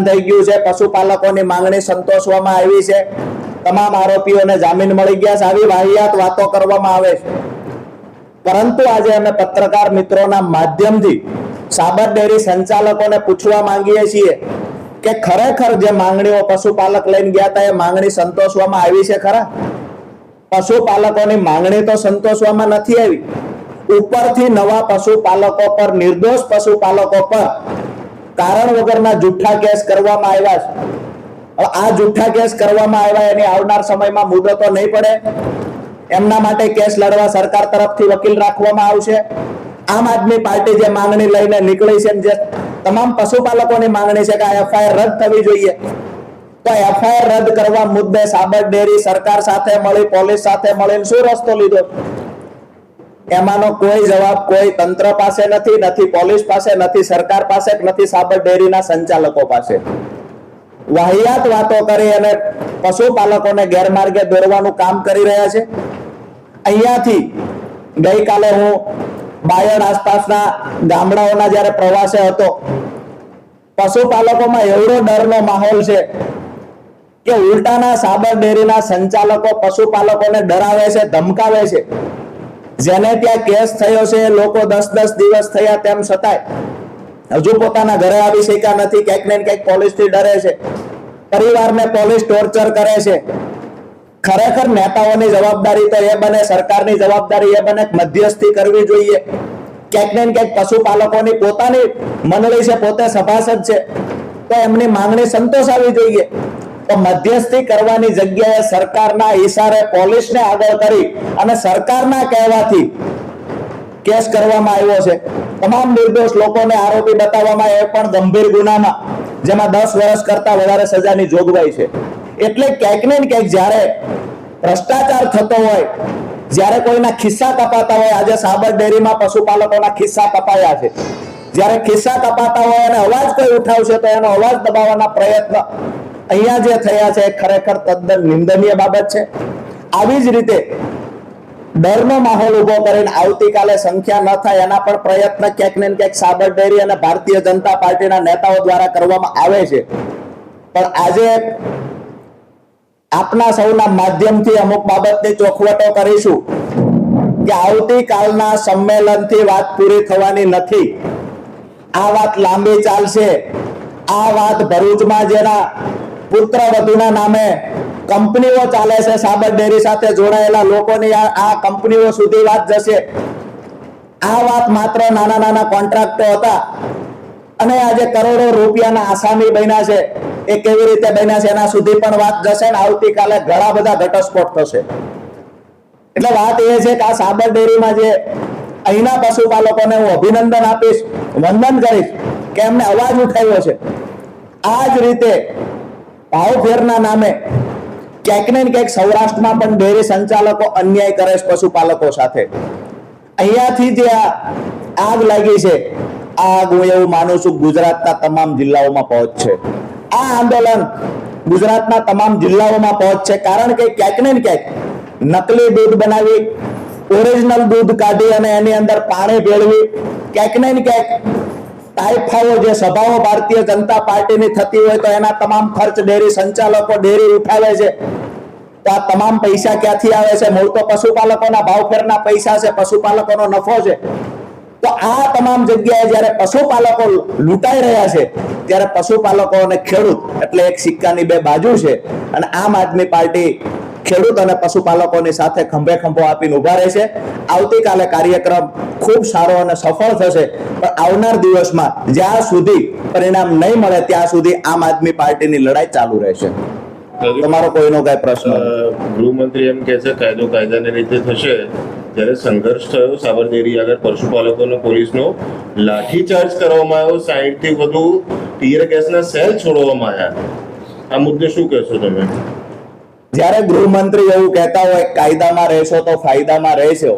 સમાધાન થઈ ગયું છે. પશુપાલકોની માંગણી સંતોષવામાં આવી છે. તમામ આરોપીઓને જામીન મળી ગયા છે. આવી વાહિયાત વાતો કરવામાં આવે છે. પરંતુ આજે અમે પત્રકાર મિત્રોના માધ્યમથી સાબર ડેરી સંચાલકોને પૂછવા માંગીએ છીએ કે ખરેખર જે માંગણીઓ પશુપાલક લઈને ગયા હતા, એ માંગણી સંતોષવામાં આવી છે ખરા? પશુપાલકોની માંગણી તો સંતોષવામાં નથી આવી. ઉપરથી નવા પશુપાલકો પર, નિર્દોષ પશુપાલકો પર કારણ વગરના જુઠ્ઠા કેસ કરવામાં આવ્યા છે. આ જુઠ્ઠા કેસ કરવામાં આવ્યા એની આવનાર સમયમાં મુદતો નહીં પડે. એમના માટે કેસ લડવા સરકાર તરફથી વકીલ રાખવામાં આવશે. આમ આદમી પાર્ટી જે માંગણી લઈને નીકળી છે જે તમામ પશુપાલકોની માંગણી છે કે આ એફઆઈઆર રદ થવી જોઈએ, તો એફઆઈઆર રદ કરવા મુદ્દે સાબર ડેરી સરકાર સાથે મળી, પોલીસ સાથે મળીને શું રસ્તો લીધો? એમાંનો કોઈ જવાબ કોઈ તંત્ર પાસે નથી નથી પોલીસ પાસે, નથી સરકાર પાસે, નથી સાબર ડેરીના સંચાલકો પાસે. વાહિયાત વાતો કરી અને પશુપાલકોને ગેરમાર્ગે દોરવાનું કામ કરી રહ્યા છે. અહીંયાથી ગઈકાલે હું બાયડ આસપાસના ગામડાઓના જ્યારે પ્રવાસે હતો, પશુપાલકોમાં એવડો ડરનો માહોલ છે કે ઉલટાના સાબર ડેરીના સંચાલકો પશુપાલકોને ડરાવે છે, ધમકાવે છે. જેને ત્યાં કેસ થયો છે, લોકો દસ દસ દિવસ થયા તેમ છતાંય હજુ પોતાના ઘરે આવી શક્યા નથી, ક્યાંક ને ક્યાંક પોલીસથી ડરે છે. પરિવારને પોલીસ ટોર્ચર કરે છે. ખરેખર નેતાઓની જવાબદારી તો એ બને, સરકારની જવાબદારી એ બને, મધ્યસ્થી કરવી જોઈએ. ક્યાંક ને ક્યાંક પશુપાલકોની પોતાની મંડળી છે, પોતે સભાસદ છે. તો એમની માંગણી સંતોષાવી જોઈએ. તો મધ્યસ્થી કરવાની જગ્યાએ સરકારના ઈશારે પોલીસને આગળ કરી અને સરકારના કહેવાથી કેસ કરવામાં આવ્યો છે. તમામ નિર્દોષ લોકોને આરોપી બતાવવામાં એ પણ ગંભીર ગુનામાં, જેમાં દસ વર્ષ કરતા વધારે સજાની જોગવાઈ છે. એટલે ક્યાંક ને ક્યાંક જ્યારે ભ્રષ્ટાચાર થતો હોય, જ્યારે કોઈના ખિસ્સા કપાતા હોય, આજે સાબર ડેરીમાં પશુપાલકોના ખિસ્સા કપાયા છે. જ્યારે ખિસ્સા કપાતા હોય અને અવાજ કોઈ ઉઠાવશે તો એનો અવાજ દબાવવાના પ્રયત્ન અહીંયા જે થયા છે ખરેખર તદ્દન નિંદનીય બાબત છે. આવી જ રીતે ડરનો માહોલ ઊભો કરીને આવતીકાલે સંખ્યા ન થાય એના પણ પ્રયત્ન ક્યાંક ને ક્યાંક સાબર અને ભારતીય જનતા પાર્ટીના નેતાઓ દ્વારા કરવામાં આવે છે. પણ આજે આપના સૌના માધ્યમથી અમુક બાબતની ચોખવટો કરીશું કે આવતીકાલના સંમેલનથી વાત પૂરી થવાની નથી. આ વાત લાંબી ચાલશે. આ વાત ભરૂચમાં જેના પુત્ર વધુના નામે કંપનીઓ ચાલે છે, સાબર ડેરી સાથે જોડાયેલા લોકોની આ કંપનીઓ સુધી વાત જશે. આ વાત માત્ર નાના નાના કોન્ટ્રાક્ટો હતા. અને આજે કરોડો રૂપિયાના આસામી બન્યા છે. એ કેવી રીતે બન્યા છે એના સુધી પણ વાત જશે ને આવતીકાલે ઘણા બધા ઘટસ્ફોટ થશે. એટલે વાત એ છે કે આ સાબર ડેરીમાં જે અહીંના પશુપાલકોને હું અભિનંદન આપીશ, વંદન કરીશ કે એમને અવાજ ઉઠાવ્યો છે. આ જ રીતે ભાવફેરના નામે ક્યાંક ને ક્યાંક સૌરાષ્ટ્રમાં પણ ડેરી સંચાલકો અન્યાય કરે છે પશુપાલકો સાથે. અહીંયાથી જે આગ લાગી છે આ આગ હું એવું માનું છું ગુજરાતના તમામ જિલ્લાઓમાં પહોંચશે આ આંદોલન ગુજરાતના તમામ જિલ્લાઓમાં પહોંચશે કારણ કે ક્યાંક ને ક્યાંક નકલી દૂધ બનાવી ઓરિજિનલ દૂધ કાઢી અને એની અંદર પાણી ભેળવી, ક્યાંક ને ક્યાંક તાઇફાઓ જે સભાઓ ભારતીય જનતા પાર્ટીની થતી હોય તો એના તમામ ખર્ચ ડેરી સંચાલકો ડેરી ઉઠાવે છે. તો આ તમામ પૈસા ક્યાંથી આવે છે? મૂળ તો પશુપાલકોના ભાવફેરના પૈસા છે, પશુપાલકોનો નફો છે. તો આ તમામ જગ્યાએ જ્યારે પશુપાલકો લૂંટાઈ રહ્યા છે, ત્યારે પશુપાલકો અને ખેડૂત, એટલે એક સિક્કાની બે બાજુ છે. અને આમ આદમી પાર્ટી ખેડૂત અને પશુપાલકોની સાથે ખંભે ખંભો આપીને ઊભા રહેશે આવતીકાલે કાર્યક્રમ ખૂબ સારો અને સફળ થશે. પણ આવનાર દિવસમાં જ્યાં સુધી પરિણામ નહીં મળે ત્યાં સુધી આમ આદમી પાર્ટીની લડાઈ ચાલુ રહેશે. તમારો કોઈનો કઈ પ્રશ્ન? ગૃહમંત્રી એમ કે છે કાયદો કાયદાની રીતે થશે. જ્યારે સંઘર્ષ થયો સાબરદેરી આગળ પશુપાલકોનો પોલીસનો લાઠીચાર્જ કરવામાં આવ્યો. સાઈઠથી વધુ ટીયર ગેસના સેલ છોડવામાં આવ્યા. આ મુદ્દે શું કહેશો તમે? જ્યારે ગૃહમંત્રી એવું કહેતા હોય, કાયદામાં રહેશો તો ફાયદામાં રહેશો.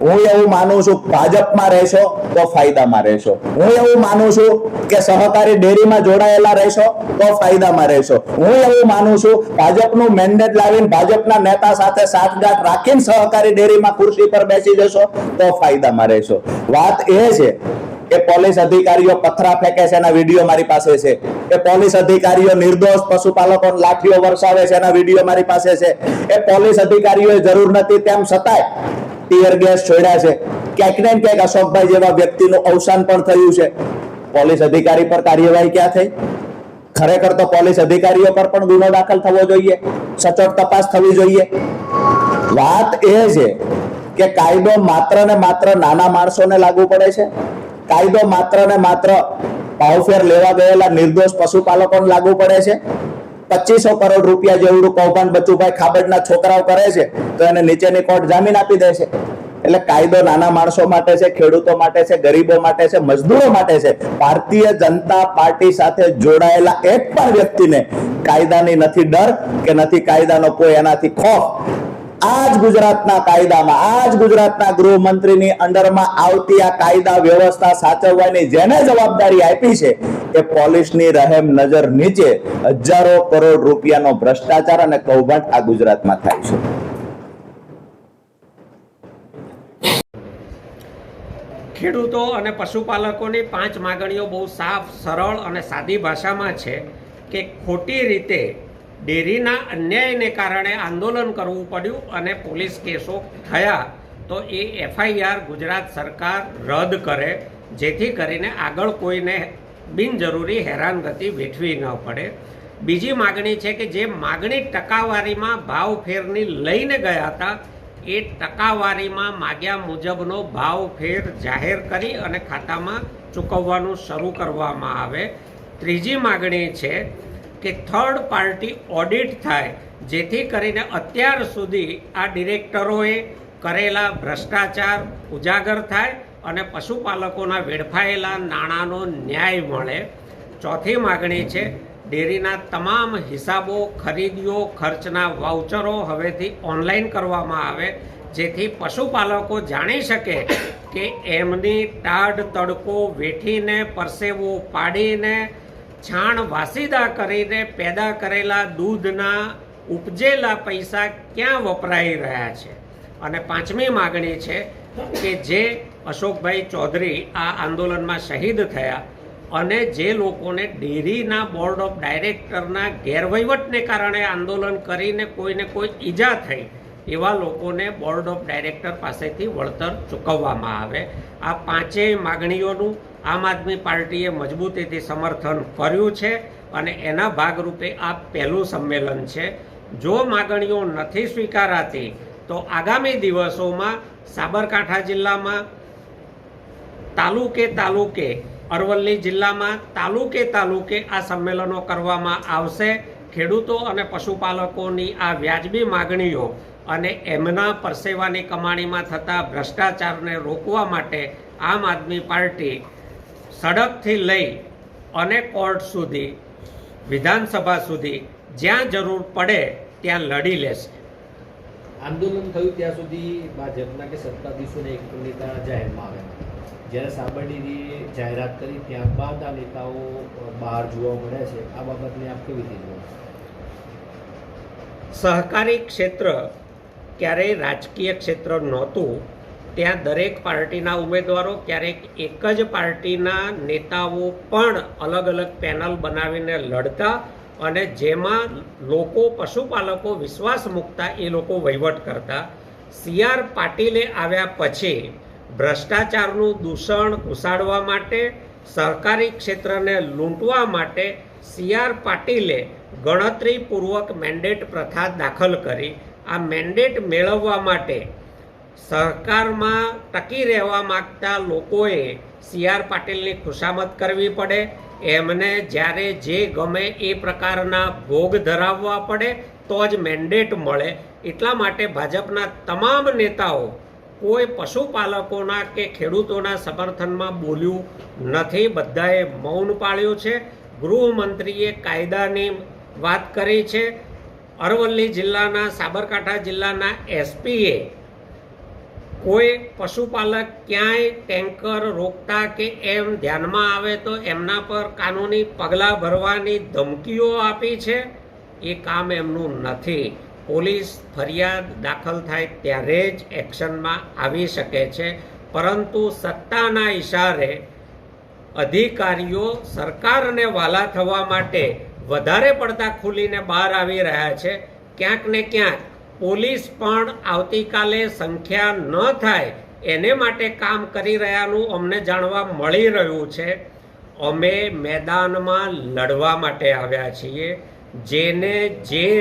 હું એવું માનું છું, ભાજપમાં રહેશો તો ફાયદામાં રહેશો. હું એવું માનું છું કે સહકારી ડેરીમાં જોડાયેલા રહેશો તો ફાયદામાં રહેશો. હું એવું માનું છું, ભાજપનું મેન્ડેટ લાવીને ભાજપના નેતા સાથે સાતગાંઠ રાખીને સહકારી ડેરીમાં ખુરશી પર બેસી જશો તો ફાયદામાં રહેશો. વાત એ છે એ પોલીસ અધિકારીઓ પથરા ફેંકે છે એના વીડિયો મારી પાસે છે. એ પોલીસ અધિકારીઓ નિર્દોષ પશુપાલકો લાઠીઓ વરસાવે છે એના વીડિયો મારી પાસે છે. એ પોલીસ અધિકારીઓએ જરૂર નથી તેમ છતાંય ટીયર ગેસ છોડ્યા છે. ક્યાંક ને ક્યાંક અશોકભાઈ જેવા વ્યક્તિનું અવસાન પણ થયું છે. પોલીસ અધિકારી પર કાર્યવાહી ક્યાં થઈ? ખરેખર તો પોલીસ અધિકારીઓ પર પણ ગુનો દાખલ થવો જોઈએ. સચોટ તપાસ થવી જોઈએ. વાત એ છે કે કાયદો માત્ર ને માત્ર નાના માણસોને લાગુ પડે છે. કાયદો માત્ર ને માત્ર ભાવફેર લેવા ગયેલા નિર્દોષ પશુપાલકોને લાગુ પડે છે. પચીસો કરોડ રૂપિયા જેવડું કૌભાંડ બચુભાઈ ખાબડના છોકરાઓ કરે છે, તો એને નીચેની કોર્ટ જામીન આપી દે છે. એટલે કાયદો નાના માણસો માટે છે, ખેડૂતો માટે છે, ગરીબો માટે છે, મજદૂરો માટે છે. ભારતીય જનતા પાર્ટી સાથે જોડાયેલા એક પણ વ્યક્તિને કાયદાની નથી ડર કે નથી કાયદાનો કોઈ એનાથી ખોફ. આ ગુજરાતના કાયદામાં આ ગુજરાતના ગૃહમંત્રીની અંડરમાં આવતી આ કાયદા વ્યવસ્થા સાચવવાની જેને જવાબદારી આપી છે એ પોલીસની રહેમ નજર નીચે હજારો કરોડ રૂપિયાનો ભ્રષ્ટાચાર અને કૌભાંડ આ ગુજરાતમાં થાય છે. ખેડૂતો અને પશુપાલકોની પાંચ માગણીઓ બહુ સાફ, સરળ અને સાદી ભાષામાં છે કે ખોટી રીતે ડેરીના અન્યાયને કારણે આંદોલન કરવું પડ્યું અને પોલીસ કેસો થયા, તો એ એફઆઈઆર ગુજરાત સરકાર રદ કરે, જેથી કરીને આગળ કોઈને બિનજરૂરી હેરાનગતિ વેઠવી ન પડે. બીજી માગણી છે કે જે માગણી ટકાવારીમાં ભાવ ફેરની લઈને ગયા હતા, એ ટકાવારીમાં માગ્યા મુજબનો ભાવ ફેર જાહેર કરી અને ખાતામાં ચૂકવવાનું શરૂ કરવામાં આવે. ત્રીજી માગણી છે કે થર્ડ પાર્ટી ઓડિટ થાય, જેથી કરીને અત્યાર સુધી આ ડિરેક્ટરોએ કરેલા ભ્રષ્ટાચાર ઉજાગર થાય અને પશુપાલકોના વેડફાયેલા નાણાંનો ન્યાય મળે. ચોથી માગણી છે, ડેરીના તમામ હિસાબો, ખરીદીઓ, ખર્ચના વાઉચરો હવેથી ઓનલાઈન કરવામાં આવે, જેથી પશુપાલકો જાણી શકે કે એમની ટાઢ તડકો વેઠીને, પરસેવો પાડીને છાણ વાસીદા કરીને પેદા કરેલા દૂધના ઉપજેલા પૈસા ક્યાં વપરાઈ રહ્યા છે? અને પાંચમી માગણી છે કે જે અશોકભાઈ ચૌધરી આ આંદોલનમાં શહીદ થયા અને જે લોકોને ડેરીના બોર્ડ ઓફ ડાયરેક્ટરના ગેરવહીવટને કારણે આંદોલન કરીને કોઈને કોઈ ઈજા થઈ એવા લોકોને બોર્ડ ઓફ ડાયરેક્ટર પાસેથી વળતર ચૂકવવામાં આવે. આ પાંચેય માગણીઓનું આમ આદમી પાર્ટીએ મજબૂતીથી સમર્થન કર્યું છે અને એના ભાગરૂપે આ પહેલું સંમેલન છે. જો માગણીઓ નથી સ્વીકારાતી, તો આગામી દિવસોમાં સાબરકાંઠા જિલ્લામાં, તાલુકે તાલુકે, અરવલ્લી જિલ્લામાં તાલુકે તાલુકે આ સંમેલનો કરવામાં આવશે. ખેડૂતો અને પશુપાલકોની આ વ્યાજબી માગણીઓ અને એમના પરસેવાની કમાણીમાં થતા ભ્રષ્ટાચારને રોકવા માટે આમ આદમી પાર્ટી સડકથી લઈ અને કોર્ટ સુધી વિધાનસભા સુધી જ્યાં જરૂર પડે ત્યાં લડી લેશે. આંદોલન થયું ત્યાં સુધી ભાજપના કે સત્તાધીશોને એક નેતા જાહેરમાં આવ્યા. જ્યારે સાબરડીની જાહેરાત કરી ત્યારબાદ આ નેતાઓ બહાર જોવા મળ્યા છે. આ બાબતને આપ કેવી રીતે જોવા સહકારી ક્ષેત્ર ક્યારેય રાજકીય ક્ષેત્ર નહોતું, ત્યાં દરેક પાર્ટીના ઉમેદવારો ક્યારેક એક જ પાર્ટીના નેતાઓ પણ અલગ અલગ પેનલ બનાવીને લડતા અને જેમાં લોકો પશુપાલકો વિશ્વાસ મૂકતા એ લોકો વહીવટ કરતા. સી આર પાટીલે આવ્યા પછી ભ્રષ્ટાચારનું દૂષણ ઘુસાડવા માટે સહકારી ક્ષેત્રને લૂંટવા માટે સી આર પાટીલે ગણતરીપૂર્વક મેન્ડેટ પ્રથા દાખલ કરી. આ મેન્ડેટ મેળવવા માટે સરકારમાં ટકી રહેવા માગતા લોકોએ સી આર પાટીલની ખુશામત કરવી પડે. એમને જ્યારે જે ગમે એ પ્રકારના ભોગ ધરાવવા પડે, તો જ મેન્ડેટ મળે. એટલા માટે ભાજપના તમામ નેતાઓ કોઈ પશુપાલકોના કે ખેડૂતોના સમર્થનમાં બોલ્યું નથી. બધાએ મૌન પાળ્યું છે. ગૃહમંત્રીએ કાયદાની વાત કરી છે. અરવલ્લી જિલ્લાના, સાબરકાંઠા જિલ્લાના એસપીએ કોઈ પશુપાલક ક્યાંય ટેન્કર રોકતા કે એમ ધ્યાનમાં આવે તો એમના પર કાનૂની પગલાં ભરવાની ધમકીઓ આપી છે. એ કામ એમનું નથી. પોલીસ ફરિયાદ દાખલ થાય ત્યારે જ એક્શનમાં આવી શકે છે. પરંતુ સત્તાના ઇશારે અધિકારીઓ સરકારને વાલા થવા માટે વધારે પડતા ખુલીને બહાર આવી રહ્યા છે. ક્યાંક ને ક્યાંક પોલીસ પણ આવતીકાલે સંખ્યા ન થાય એને માટે કામ કરી રહ્યાનું અમને જાણવા મળી રહ્યું છે. અમે મેદાનમાં લડવા માટે આવ્યા છીએ. જેને જે